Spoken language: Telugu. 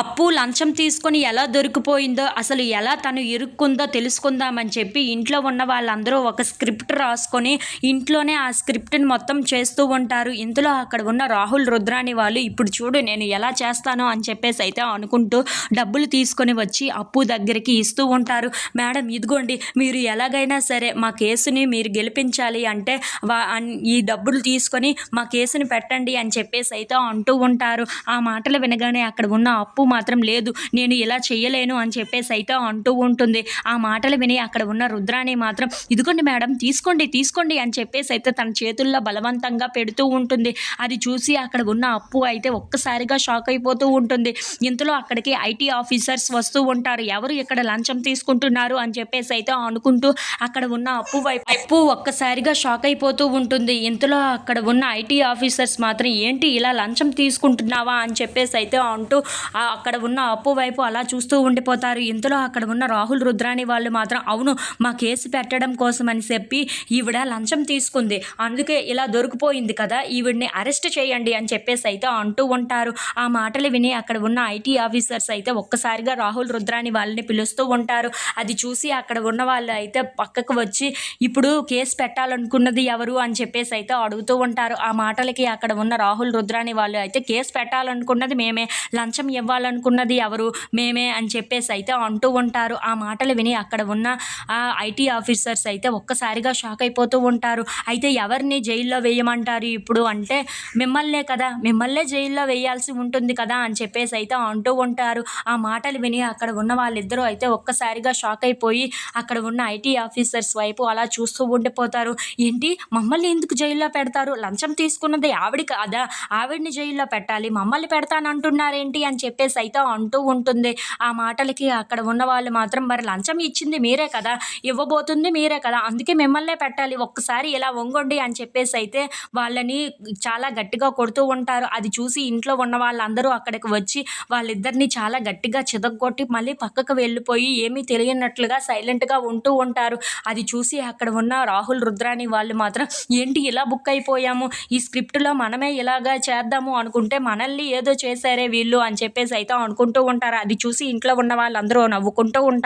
అప్పు లంచం తీసుకొని ఎలా దొరికిపోయిందో అసలు ఎలా తను ఇరుక్కుందో తెలుసుకుందామని చెప్పి ఇంట్లో ఉన్న వాళ్ళందరూ ఒక స్క్రిప్ట్ రాసుకొని ఇంట్లోనే ఆ స్క్రిప్ట్ని మొత్తం చేస్తూ ఉంటారు. ఇందులో అక్కడ ఉన్న రాహుల్ రుద్రాని వాళ్ళు ఇప్పుడు చూడు నేను ఎలా చేస్తాను అని చెప్పేసి అయితే అనుకుంటూ డబ్బులు తీసుకొని వచ్చి అప్పు దగ్గరికి ఇస్తూ ఉంటారు. మేడం ఇదిగోండి మీరు ఎలాగైనా సరే మా కేసుని మీరు గెలిపించాలి అంటే వా ఈ డబ్బులు తీసుకొని మా కేసుని పెట్టండి అని చెప్పేసి అయితే అంటూ ఉంటారు. ఆ మాటలు వినగానే అక్కడ ఉన్న అప్పు మాత్రం లేదు. నేను ఇలా చేయలేను అని చెప్పేసి అయితే అంటూ ఉంటుంది. ఆ మాటలు విని అక్కడ ఉన్న రుద్రాణి మాత్రం ఇదిగోండి మేడం తీసుకోండి తీసుకోండి అని చెప్పేసి అయితే తన చేతుల్లో బలవంతంగా పెడుతూ ఉంటుంది. అది చూసి అక్కడ ఉన్న అప్పు అయితే ఒక్కసారిగా షాక్ అయిపోతూ ఉంటుంది. ఇంతలో అక్కడికి ఐటీ ఆఫీసర్స్ వస్తూ ఉంటారు. ఎవరు ఇక్కడ లంచం తీసుకుంటున్నారు? అని చెప్పేసి అయితే అనుకుంటూ అక్కడ ఉన్న అప్పు వైపు అప్పు ఒక్కసారిగా షాక్ అయిపోతూ ఉంటుంది. ఇంతలో అక్కడ ఉన్న ఐటీ ఆఫీసర్స్ మాత్రం ఏంటి ఇలా లంచం తీసుకుంటున్నావా? అని చెప్పేసి అయితే అంటూ ఆ అక్కడ ఉన్న అప్పు వైపు అలా చూస్తూ ఉండిపోతారు. ఇంతలో అక్కడ ఉన్న రాహుల్ రుద్రాని వాళ్ళు మాత్రం అవును మా కేసు పెట్టడం కోసం అని చెప్పి ఈవిడ లంచం తీసుకుంది. అందుకే ఇలా దొరికిపోయింది కదా ఈవిడ్ని అరెస్ట్ చేయండి అని చెప్పేసి అయితే అంటూ ఉంటారు. ఆ మాటలు విని అక్కడ ఉన్న ఐటీ ఆఫీసర్స్ అయితే ఒక్కసారిగా రాహుల్ రుద్రాని వాళ్ళని పిలుస్తూ ఉంటారు. అది చూసి అక్కడ ఉన్న వాళ్ళు అయితే పక్కకు వచ్చి ఇప్పుడు కేసు పెట్టాలనుకున్నది ఎవరు? అని చెప్పేసి అయితే అడుగుతూ ఉంటారు. ఆ మాటలకి అక్కడ ఉన్న రాహుల్ రుద్రాని వాళ్ళు అయితే కేసు పెట్టాలనుకున్నది మేమే. లంచం ఇవ్వాలనుకున్నది ఎవరు? మేమే అని చెప్పేసి అయితే అంటూ ఉంటారు. ఆ మాటలు విని అక్కడ ఉన్న ఆ ఐటీ ఆఫీసర్స్ అయితే ఒక్కసారిగా షాక్ అయిపోతూ ఉంటారు. అయితే ఎవరిని జైల్లో వేయమంటారు ఇప్పుడు అంటే మిమ్మల్నే కదా మిమ్మల్నే జైల్లో వేయాల్సి ఉంటుంది కదా అని చెప్పేసి అయితే అంటూ ఉంటారు. ఆ మాటలు విని అక్కడ ఉన్న వాళ్ళిద్దరూ అయితే ఒక్కసారిగా షాక్ అయిపోయి అక్కడ ఉన్న ఐటీ ఆఫీసర్స్ వైపు అలా చూస్తూ ఉండిపోతారు. ఏంటి? మమ్మల్ని ఎందుకు జైల్లో పెడతారు? లంచం తీసుకున్నది ఆవిడ కదా ఆవిడ్ని జైల్లో పెట్టాలి. మమ్మల్ని పెడతానంటున్నారేంటి అని చెప్పేసి అయితే అంటూ ఉంటుంది. ఆ మాటలకి అక్కడ ఉన్న వాళ్ళు మాత్రం మరి లంచం ఇచ్చింది మీరే కదా ఇవ్వబోతుంది మీరే కదా అందుకే మిమ్మల్నే పెట్టాలి ఒక్కసారి ఇలా వంగండి అని చెప్పేసి అయితే వాళ్ళని చాలా గట్టిగా కొడుతూ ఉంటారు. అది చూసి ఇంట్లో ఉన్న వాళ్ళందరూ అక్కడికి వచ్చి వాళ్ళిద్దరిని చాలా గట్టిగా చిదగొట్టి మళ్ళీ పక్కకు వెళ్ళిపోయి ఏమీ తెలియనట్లుగా సైలెంట్గా ఉంటూ ఉంటారు. అది చూసి అక్కడ ఉన్న రాహుల్ రుద్రాని వాళ్ళు మాత్రం ఏంటి ఇలా బుక్ అయిపోయాము? ఈ స్క్రిప్ట్లో మనమే ఇలాగా చేద్దాము అనుకుంటే మనల్ని ఏదో చేశారే వీళ్ళు అని చెప్పేసి అయితే అనుకుంటూ ఉంటారు? అది చూసి ఇంట్లో ఉన్న వాళ్ళందరూ నవ్వుకుంటూ ఉంటారు